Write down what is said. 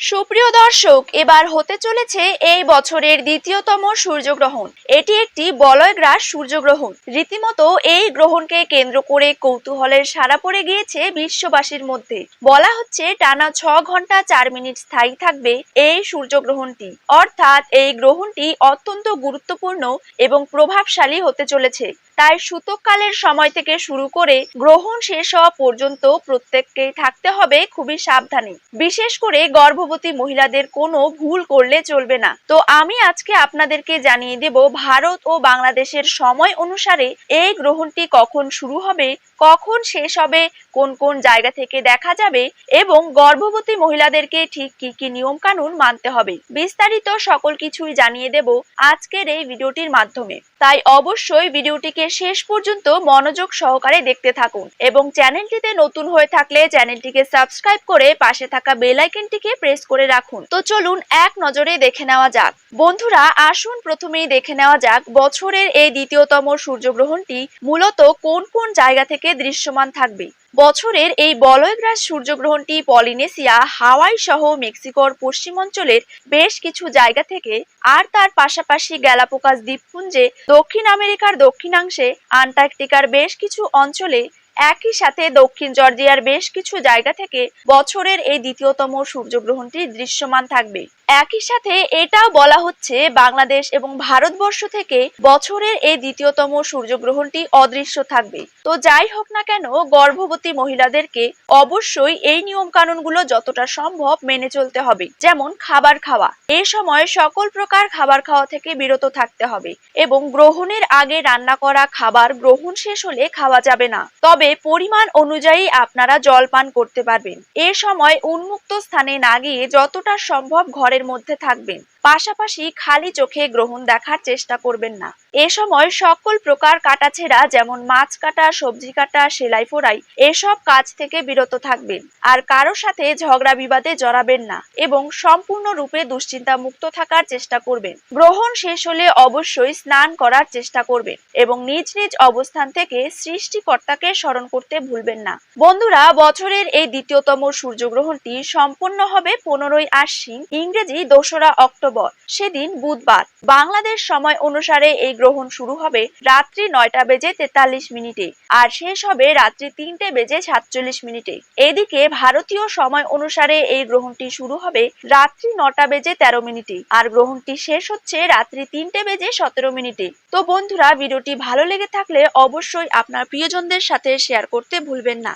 সুপ্রিয় দর্শক, এবার হতে চলেছে এই বছরের দ্বিতীয়তম সূর্যগ্রহণ। এটি একটি বলয়গ্রাস সূর্যগ্রহণ। রীতিমতো এই গ্রহণকে কেন্দ্র করে কৌতূহলের সাড়া পড়ে গিয়েছে বিশ্ববাসীর মধ্যে। বলা হচ্ছে টানা ছ ঘণ্টা চার মিনিট স্থায়ী থাকবে এই সূর্যগ্রহণটি। অর্থাৎ এই গ্রহণটি অত্যন্ত গুরুত্বপূর্ণ এবং প্রভাবশালী হতে চলেছে। তাই সূতককালের সময় থেকে শুরু করে গ্রহণ শেষ হওয়া পর্যন্ত প্রত্যেককেই থাকতে হবে খুবই সাবধানে। বিশেষ করে গর্ভবতী মহিলাদের কোনো ভুল করলে চলবে না। তো আমি আজকে আপনাদেরকে জানিয়ে দেব, ভারত ও বাংলাদেশের সময় অনুসারে এই গ্রহণটি কখন শুরু হবে, কখন শেষ হবে, কোন কোন জায়গা থেকে দেখা যাবে এবং গর্ভবতী মহিলাদেরকে ঠিক কি কি নিয়ম কানুন মানতে হবে। বিস্তারিত সকল কিছুই জানিয়ে দেব আজকের এই ভিডিওটির মাধ্যমে। তাই অবশ্যই ভিডিওটিকে শেষ পর্যন্ত মনোযোগ সহকারে দেখতে থাকুন এবং চ্যানেলটিতে নতুন হয়ে থাকলে চ্যানেলটিকে সাবস্ক্রাইব করে পাশে থাকা বেল আইকনটিকে প্রেস করে রাখুন। তো চলুন এক নজরে দেখে নেওয়া যাক। বন্ধুরা, আসুন প্রথমেই দেখে নেওয়া যাক বছরের এই দ্বিতীয়তম সূর্যগ্রহণটি মূলত কোন কোন জায়গা থেকে দৃশ্যমান থাকবে। বছরের এই বলয়গ্রাস সূর্যগ্রহণটি পলিনেসিয়া হাওয়াই সহ মেক্সিকোর পশ্চিমাঞ্চলের বেশ কিছু জায়গা থেকে আর তার পাশাপাশি গ্যালাপোকাস দ্বীপপুঞ্জে, দক্ষিণ আমেরিকার দক্ষিণাংশে, আন্টার্কটিকার বেশ কিছু অঞ্চলে একই সাথে দক্ষিণ জর্জিয়ার বেশ কিছু জায়গা থেকে বছরের এই দ্বিতীয়তম সূর্যগ্রহণটি দৃশ্যমান থাকবে। একই সাথে এটাও বলা হচ্ছে বাংলাদেশ এবং ভারতবর্ষ থেকে বছরের এই দ্বিতীয়তম সূর্যগ্রহণটি অদৃশ্য থাকবে। তো যাই হোক না কেন, গর্ভবতী মহিলাদেরকে অবশ্যই এই নিয়ম কানুনগুলো যতটা সম্ভব মেনে চলতে হবে। যেমন খাবার খাওয়া। এই সময় সকল প্রকার খাবার খাওয়া থেকে বিরত থাকতে হবে এবং গ্রহণের আগে রান্না করা খাবার গ্রহণ শেষ হলে খাওয়া যাবে না। তবে পরিমাণ অনুযায়ী আপনারা জল পান করতে পারবেন। এ সময় উন্মুক্ত স্থানে না গিয়ে যতটা সম্ভব ঘরের মধ্যে থাকবেন। পাশাপাশি খালি চোখে গ্রহণ দেখার চেষ্টা করবেন না। এ সময় সকল প্রকার কাটাছেড়া যেমন মাছ কাটা, সবজি কাটা, সেলাই ফোড়াই, এসব কাজ থেকে বিরত থাকবেন। আর কারও সাথে ঝগড়া বিবাদে জড়াবেন না এবং সম্পূর্ণরূপে দুশ্চিন্তা মুক্ত থাকার চেষ্টা করবেন। গ্রহণ শেষ হলে অবশ্যই স্নান করার চেষ্টা করবেন এবং নিজ নিজ অবস্থান থেকে সৃষ্টিকর্তাকে স্মরণ করতে ভুলবেন না। বন্ধুরা, বছরের এই দ্বিতীয়তম সূর্যগ্রহণটি সম্পন্ন হবে পনেরোই আশ্বিন ইংরেজি দোসরা অক্টোবর, সেদিন বুধবার। বাংলাদেশ সময় অনুসারে এই গ্রহণ শুরু হবে রাত্রি নয়টা বেজে তেতাল্লিশ মিনিটে আর শেষ হবে রাত্রি তিনটে বেজে সাতচল্লিশ মিনিটে। এদিকে ভারতীয় সময় অনুসারে এই গ্রহণটি শুরু হবে রাত্রি নটা বেজে তেরো মিনিটে আর গ্রহণটি শেষ হচ্ছে রাত্রি তিনটে বেজে সতেরো মিনিটে। তো বন্ধুরা, ভিডিওটি ভালো লেগে থাকলে অবশ্যই আপনার প্রিয়জনদের সাথে শেয়ার করতে ভুলবেন না।